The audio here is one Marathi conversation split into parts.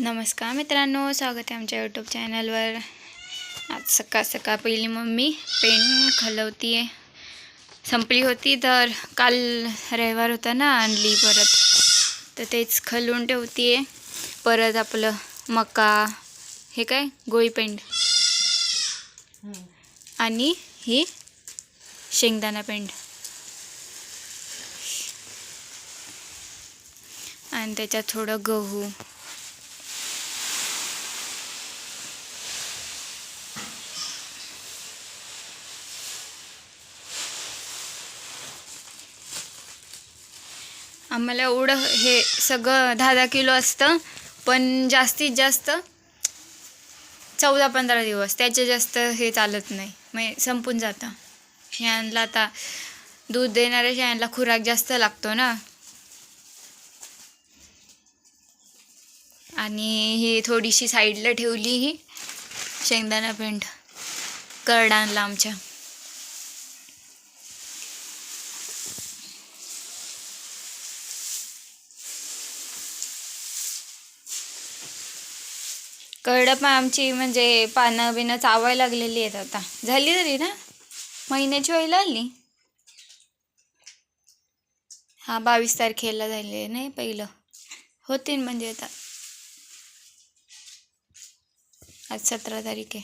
नमस्कार मित्रांनो स्वागत आहे आमच्या यूट्यूब चॅनलवर आज सकाळ सकाळ पहिली मम्मी पेन खलवती आहे संपली होती तर काल रविवार होता ना आणली परत. तर तेच खलवून ठेवती आहे परत आपलं मका हे काय? गोळी पेंड. आणि ही शेंगदाणा पेंड. आणि त्याच्यात थोडं गहू. आम्हाला एवढं हे सगळं दहा दहा किलो असतं पण जास्तीत जास्त चौदा पंधरा दिवस. त्याचे जास्त हे चालत नाही. म्हणजे संपून जातं. शेळ्यांना आता दूध देणाऱ्या शेळ्यांना खुराक जास्त लागतो ना. आणि ही थोडीशी साईडला ठेवली ही. शेंगदाणा पेंट करड आणला आमच्या. करडं पण आमची म्हणजे पानं बिनं चावायला लागलेली आहेत आता. झाली तरी ना? महिन्याची व्हायला आली हा बावीस तारखेला झाले नाही पहिलं. होतील म्हणजे आता. आज सतरा तारीख आहे.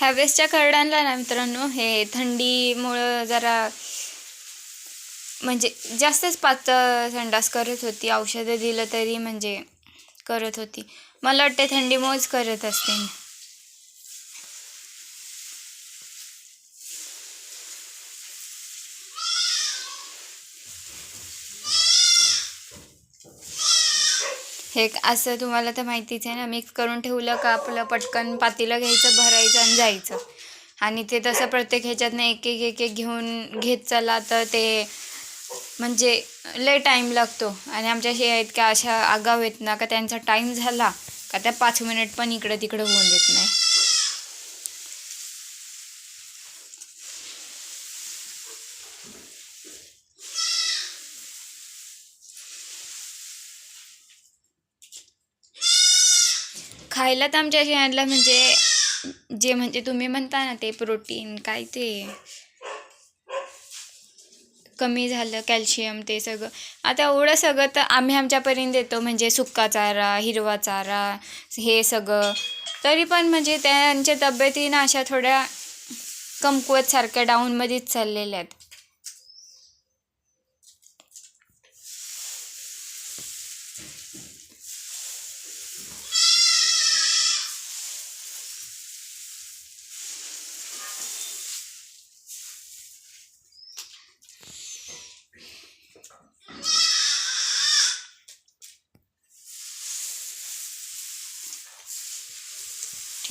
हॅवेसच्या करडांना ना मित्रांनो हे थंडीमुळं जरा म्हणजे जास्तच पातळ संडास करत होती. औषधं दिलं तरी म्हणजे करत होती. मला वाटते थंडीमुळेच करत असते हे असं तुम्हाला तर माहितीच आहे ना मिक्स करून ठेवलं का आपलं पटकन पातीला घ्यायचं भरायचं आणि जायचं. आणि ते तसं प्रत्येक ह्याच्यातनं एक एक एक एक घेऊन घेत चला तर ते म्हणजे लय टाईम लागतो. आणि आमच्या आहेत का अशा आगाव आहेत ना का त्यांचा टाईम झाला का त्या पाच मिनिट पण इकडं तिकडं होऊन देत नाही. खायला तर आमच्या शेळ्यांना म्हणजे जे म्हणजे तुम्ही म्हणता ना ते प्रोटीन काय ते कमी झालं कॅल्शियम ते सगळं. आता एवढं सगळं तर आम्ही आमच्यापर्यंत देतो म्हणजे सुक्का चारा हिरवा चारा हे सगळं. तरी पण म्हणजे त्यांच्या तब्येती ना अशा थोड्या कमकुवत सारख्या डाऊनमध्येच चाललेल्या आहेत.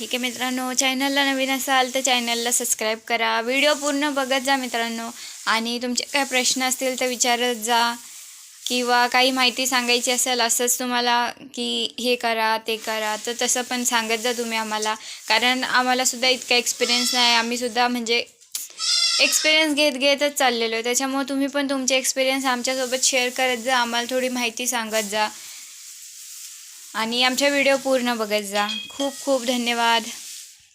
ठीक आहे मित्रांनो चॅनलला नवीन असाल तर चॅनलला सबस्क्राईब करा. व्हिडिओ पूर्ण बघत जा मित्रांनो. आणि तुमचे काय प्रश्न असतील तर विचारत जा. किंवा काही माहिती सांगायची असेल असंच तुम्हाला की हे करा ते करा तर तसं पण सांगत जा तुम्ही आम्हाला. कारण आम्हालासुद्धा इतका एक्सपिरियन्स नाही. आम्हीसुद्धा म्हणजे एक्सपिरियन्स घेत घेतच चाललेलो आहे. त्याच्यामुळे तुम्ही पण तुमचे एक्सपिरियन्स आमच्यासोबत शेअर करत जा. आम्हाला थोडी माहिती सांगत जा. आणि आमच्या व्हिडिओ पूर्ण बघत जा. खूप खूप धन्यवाद.